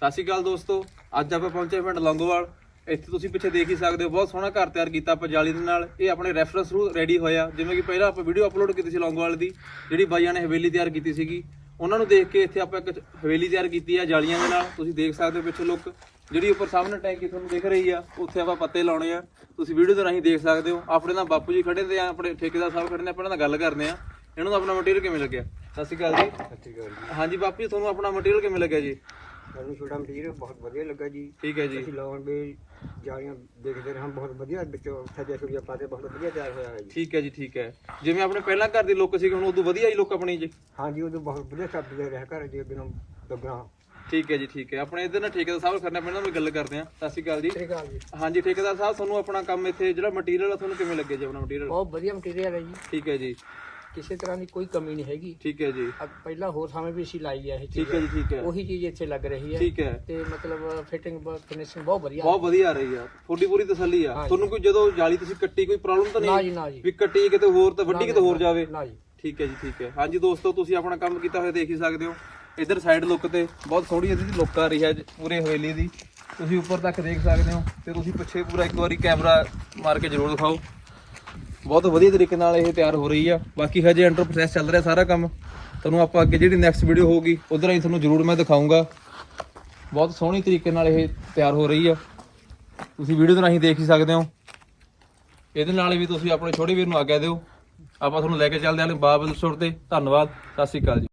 ਸਤਿ ਸ਼੍ਰੀ ਅਕਾਲ ਦੋਸਤੋ ਅੱਜ ਆਪਾਂ ਪਹੁੰਚੇ ਪਿੰਡ ਲੰਗੋਵਾਲ। ਇੱਥੇ ਤੁਸੀਂ ਪਿੱਛੇ ਦੇਖ ਹੀ ਸਕਦੇ ਹੋ ਬਹੁਤ ਸੋਹਣਾ ਘਰ ਤਿਆਰ ਕੀਤਾ ਆਪਾਂ ਜਾਲੀ ਦੇ ਨਾਲ। ਇਹ ਆਪਣੇ ਰੈਫਰੈਂਸ ਥਰੂ ਰੈਡੀ ਹੋਇਆ ਜਿਵੇਂ ਕਿ ਪਹਿਲਾਂ ਆਪਾਂ ਵੀਡੀਓ ਅਪਲੋਡ ਕੀਤੀ ਸੀ ਲੌਂਗੋਵਾਲ ਦੀ ਜਿਹੜੀ ਬਾਈਆਂ ਨੇ ਹਵੇਲੀ ਤਿਆਰ ਕੀਤੀ ਸੀਗੀ। ਉਹਨਾਂ ਨੂੰ ਦੇਖ ਕੇ ਇੱਥੇ ਆਪਾਂ ਇੱਕ ਹਵੇਲੀ ਤਿਆਰ ਕੀਤੀ ਆ ਜਾਲੀਆਂ ਦੇ ਨਾਲ। ਤੁਸੀਂ ਦੇਖ ਸਕਦੇ ਹੋ ਪਿੱਛੇ ਲੁੱਕ ਜਿਹੜੀ ਉੱਪਰ ਸਾਹਮਣੇ ਟੈਂਕੀ ਤੁਹਾਨੂੰ ਦਿਖ ਰਹੀ ਆ ਉੱਥੇ ਆਪਾਂ ਪੱਤੇ ਲਾਉਣੇ ਆ। ਤੁਸੀਂ ਵੀਡੀਓ ਦੇ ਰਾਹੀਂ ਦੇਖ ਸਕਦੇ ਹੋ ਆਪਣੇ ਨਾਲ ਬਾਪੂ ਜੀ ਖੜੇ ਤੇ ਆ ਆਪਣੇ ਠੇਕੇਦਾਰ ਸਾਹਿਬ ਖੜੇ ਨੇ ਆਪਾਂ ਨਾਲ ਗੱਲ ਕਰਦੇ ਆ। ਇਹਨਾਂ ਨੂੰ ਆਪਣਾ ਮਟੀਰੀਅਲ ਕਿਵੇਂ ਲੱਗਿਆ? ਸਤਿ ਸ਼੍ਰੀ ਅਕਾਲ ਜੀ। ਸਤਿ ਸ਼੍ਰੀ ਅਕਾਲ ਜੀ। ਹਾਂਜੀ ਬਾਪੂ ਜੀ ਤੁਹਾਨੂੰ ਆਪਣਾ ਮਟੀਰੀਅਲ ਕਿਵੇਂ ਲੱਗਿਆ ਜੀ? ਸਾਨੂੰ ਛੋਟਾ ਮਟੀਰੀਅਲ ਬਹੁਤ ਵਧੀਆ ਲੱਗਾ ਜੀ। ਠੀਕ ਹੈ ਜੀ। ਅਸੀਂ ਲਾਉਣ ਦੇ ਜਾਲੀਆਂ ਦੇਖਦੇ ਰਹੇ ਹਾਂ ਬਹੁਤ ਵਧੀਆ ਵਿੱਚੋਂ ਸਜਾ ਸੁਜਾ ਪਾ ਕੇ ਬਹੁਤ ਵਧੀਆ ਤਿਆਰ ਹੋਇਆ ਹੈ ਜੀ। ਠੀਕ ਹੈ ਜੀ ਠੀਕ ਹੈ। ਜਿਵੇਂ ਆਪਣੇ ਪਹਿਲਾਂ ਘਰ ਦੀ ਲੁੱਕ ਸੀ ਹੁਣ ਉਦੋਂ ਵਧੀਆ ਹੀ ਲੁੱਕ ਆਪਣੀ ਜੀ। ਹਾਂਜੀ ਉਦੋਂ ਬਹੁਤ ਵਧੀਆ ਚੱਲ ਦੇ ਰਿਹਾ ਘਰ ਜੇ ਬਿਨਾਂ ਲੱਗਣਾ। ਠੀਕ ਹੈ ਜੀ ਠੀਕ ਹੈ। ਆਪਣੇ ਇਧਰ ਨਾ ਠੇਕੇਦਾਰ ਸਾਹਿਬ ਕਰਨਾ ਪੈਣਾ ਵੀ ਗੱਲ ਕਰਦੇ ਆ ਸਤਿ ਸ਼੍ਰੀ ਅਕਾਲ ਜੀ। ਜੀ। ਹਾਂਜੀ ਠੇਕੇਦਾਰ ਸਾਹਿਬ ਤੁਹਾਨੂੰ ਆਪਣਾ ਕੰਮ ਇੱਥੇ ਜਿਹੜਾ ਮਟੀਰੀਅਲ ਆ ਤੁਹਾਨੂੰ ਕਿਵੇਂ ਲੱਗਿਆ ਜੀ ਆਪਣਾ ਮਟੀਰੀਅਲ ਬਹੁਤ ਵਧੀਆ ਮਟੀਰੀਅਲ ਹੈ ਜੀ। ਠੀਕ ਹੈ ਜੀ। ਕਿਸੇ ਤਰ੍ਹਾਂ ਦੀ ਕੋਈ ਕਮੀ ਨਹੀਂ ਹੈਗੀ। ਠੀਕ ਹੈ ਜੀ। ਅ- ਪਹਿਲਾਂ ਹੋਰ ਥਾਵੇਂ ਵੀ ਅਸੀਂ ਲਾਈ ਹੈ ਇਹ ਚੀਜ਼ ਠੀਕ ਹੈ ਜੀ ਠੀਕ ਹੈ। ਉਹੀ ਚੀਜ਼ ਇੱਥੇ ਲੱਗ ਰਹੀ ਹੈ। ਠੀਕ ਹੈ। ਤੇ ਮਤਲਬ ਫਿਟਿੰਗ ਫਿਨਿਸ਼ਿੰਗ ਬਹੁਤ ਵਧੀਆ। ਬਹੁਤ ਵਧੀਆ ਆ ਰਹੀ ਆ। ਤੁਹਾਡੀ ਪੂਰੀ ਤਸੱਲੀ ਆ। ਹਾਂਜੀ। ਤੁਹਾਨੂੰ ਕੋਈ ਜਦੋਂ ਜਾਲੀ ਤੁਸੀਂ ਕੱਟੀ ਕੋਈ ਪ੍ਰੋਬਲਮ ਤਾਂ ਨਾ ਨਹੀਂ? ਜੀ ਨਾ ਜੀ। ਵੀ ਕੱਟੀ ਕਿਤੇ ਹੋਰ ਤਾਂ ਵੱਡੀ ਕਿਤੇ ਹੋਰ ਜਾਵੇ? ਨਾ ਜੀ। ਠੀਕ ਹੈ ਜੀ ਠੀਕ ਹੈ। ਹਾਂਜੀ ਦੋਸਤੋ ਤੁਸੀਂ ਆਪਣਾ ਕੰਮ ਕੀਤਾ ਹੋਇਆ ਦੇਖ ਹੀ ਸਕਦੇ ਹੋ। ਇਧਰ ਸਾਈਡ ਲੁੱਕ ਤੇ ਬਹੁਤ ਸੋਹਣੀ ਇਹਦੀ ਲੁੱਕ ਆ ਰਹੀ ਹੈ ਅੱਜ ਪੂਰੇ ਹਵੇਲੀ ਦੀ। ਤੁਸੀਂ ਉੱਪਰ ਤੱਕ ਦੇਖ ਸਕਦੇ ਹੋ। ਤੇ ਤੁਸੀਂ ਪਿੱਛੇ ਪੂਰਾ ਇੱਕ ਵਾਰੀ ਕੈਮਰਾ ਮਾਰ ਕੇ ਜ਼ਰੂਰ ਦਿਖਾਓ। ਬਹੁਤ ਵਧੀਆ ਤਰੀਕੇ ਨਾਲ ਇਹ ਤਿਆਰ ਹੋ ਰਹੀ ਆ। ਬਾਕੀ ਹਜੇ ਅੰਡਰ ਪ੍ਰੋਸੈਸ ਚੱਲ ਰਿਹਾ ਸਾਰਾ ਕੰਮ। ਤੁਹਾਨੂੰ ਆਪਾਂ ਅੱਗੇ ਜਿਹੜੀ ਨੈਕਸਟ ਵੀਡੀਓ ਹੋਊਗੀ, ਉਧਰ ਹੀ ਤੁਹਾਨੂੰ ਜ਼ਰੂਰ ਮੈਂ ਦਿਖਾਉਂਗਾ ਬਹੁਤ ਸੋਹਣੀ ਤਰੀਕੇ ਨਾਲ ਇਹ ਤਿਆਰ ਹੋ ਰਹੀ ਆ। ਤੁਸੀਂ ਵੀਡੀਓ ਦੇ ਰਾਹੀਂ ਦੇਖ ਹੀ ਸਕਦੇ ਹੋ। ਇਹਦੇ ਨਾਲ ਵੀ ਤੁਸੀਂ ਆਪਣੇ ਛੋਟੇ ਵੀਰ ਨੂੰ ਆਗਿਆ ਦਿਓ। ਆਪਾਂ ਤੁਹਾਨੂੰ ਲੈ ਕੇ ਚੱਲਦੇ ਹਾਂ ਬਾਬਲ ਸਟੋਰ ਤੇ। ਧੰਨਵਾਦ। ਸਤਿ ਸ਼੍ਰੀ ਅਕਾਲ ਜੀ।